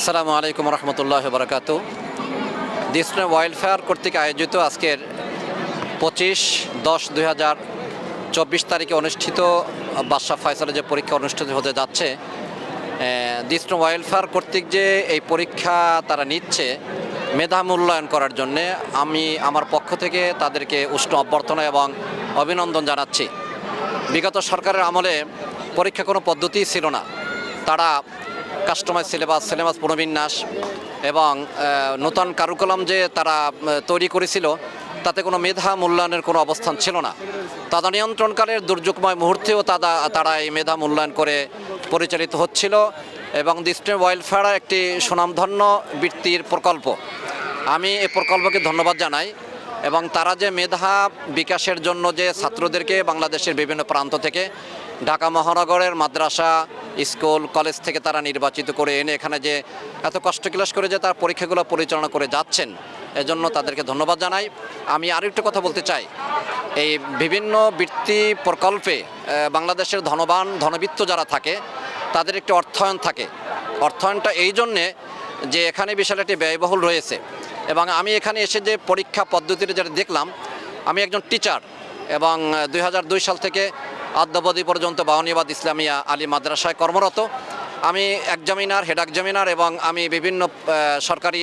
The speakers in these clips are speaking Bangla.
আসসালামু আলাইকুম রহমতুল্লাহ বরকাত। ডিসপ্লে ওয়াইল্ডফেয়ার কর্তৃক আয়োজিত আজকের পঁচিশ দশ দুই হাজার চব্বিশ তারিখে অনুষ্ঠিত, বাদশাহ ফয়সালের যে পরীক্ষা অনুষ্ঠিত হতে যাচ্ছে ডিসপ্লে ওয়াইল্ডফেয়ার কর্তৃক যে এই পরীক্ষা তারা নিচ্ছে, মেধা মূল্যায়ন করার জন্যে, আমি আমার পক্ষ থেকে তাদেরকে উষ্ণ অভ্যর্থনা এবং অভিনন্দন জানাচ্ছি। বিগত সরকারের আমলে পরীক্ষা কোনো পদ্ধতিই ছিল না। তারা কাস্টমাইজ সিলেবাস সিলেবাস পুনর্বিন্যাস এবং নূতন কারুকলাম যে তারা তৈরি করেছিল, তাতে কোনো মেধা মূল্যায়নের কোনো অবস্থান ছিল না। তাদা নিয়ন্ত্রণকালের দুর্যোগময় মুহূর্তেও তারা তারা এই মেধা মূল্যায়ন করে পরিচালিত হচ্ছিল এবং ডিস্ট্রিক্ট ওয়েলফেয়ার একটি সুনামধন্য বৃত্তির প্রকল্প। আমি এই প্রকল্পকে ধন্যবাদ জানাই এবং তারা যে মেধা বিকাশের জন্য যে ছাত্রদেরকে বাংলাদেশের বিভিন্ন প্রান্ত থেকে ঢাকা মহানগরের মাদ্রাসা স্কুল, কলেজ থেকে তারা নির্বাচিত করে এনে এখানে যে এত কষ্ট ক্লাস করে যে তার পরীক্ষাগুলো পরিচালনা করে যাচ্ছেন, এজন্য তাদেরকে ধন্যবাদ জানাই। আমি আরও একটু কথা বলতে চাই। এই বিভিন্ন বৃত্তি প্রকল্পে বাংলাদেশের ধনবান, ধনবিত্ত যারা থাকে, তাদের একটি অর্থায়ন থাকে। অর্থায়নটা এই জন্যে যে এখানে বিশাল একটি ব্যয়বহুল রয়েছে। এবং আমি এখানে এসে যে পরীক্ষা পদ্ধতিটা যেটা দেখলাম, আমি একজন টিচার এবং দু হাজার দুই সাল থেকে আদ্যাবধি পর্যন্ত বাহনীবাদ ইসলামিয়া আলী মাদ্রাসায় কর্মরত। আমি এক্সামিনার হেড এক্সামিনার এবং আমি বিভিন্ন সরকারি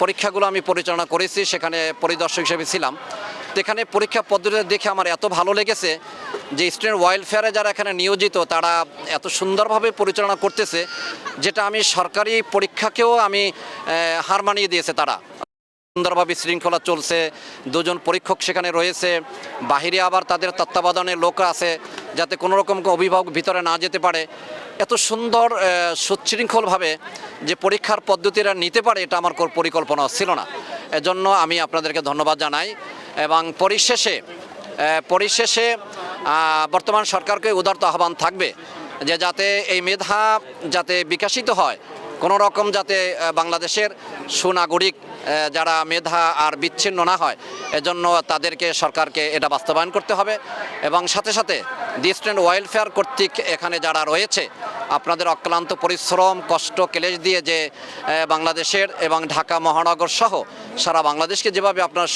পরীক্ষাগুলো আমি পরিচালনা করেছি, সেখানে পরিদর্শক হিসেবে ছিলাম। তো এখানে পরীক্ষা পদ্ধতিটা দেখে আমার এত ভালো লেগেছে যে স্টুডেন্ট ওয়েলফেয়ারে যারা এখানে নিয়োজিত, তারা এত সুন্দরভাবে পরিচালনা করতেছে, যেটা আমি সরকারি পরীক্ষাকেও আমি হার মানিয়ে দিয়েছে তারা। সুন্দরভাবে শৃঙ্খলা চলছে, দুজন পরীক্ষক সেখানে রয়েছে, বাহিরে আবার তাদের তত্ত্বাবধানের লোক আছে যাতে কোনো রকম অভিভাবক ভিতরে না যেতে পারে। এত সুন্দর সুশৃঙ্খলভাবে যে পরীক্ষার পদ্ধতিরা নিতে পারে এটা আমার পরিকল্পনা ছিল না। এজন্য আমি আপনাদেরকে ধন্যবাদ জানাই এবং পরিশেষে পরিশেষে বর্তমান সরকারকে উদারত আহ্বান থাকবে যে যাতে এই মেধা যাতে বিকাশিত হয় কোনো রকম যাতে বাংলাদেশের সুনাগরিক যারা মেধা আর বিচ্ছিন্ন না হয়, এজন্য তাদেরকে সরকারকে এটা বাস্তবায়ন করতে হবে। এবং সাথে সাথে ডিস্ট্রেন্ট ওয়েলফেয়ার কর্তৃক এখানে যারা রয়েছে, আপনাদের অক্লান্ত পরিশ্রম, কষ্ট, ক্লেশ দিয়ে যে বাংলাদেশের এবং ঢাকা মহানগর সহ সারা বাংলাদেশকে যেভাবে আপনার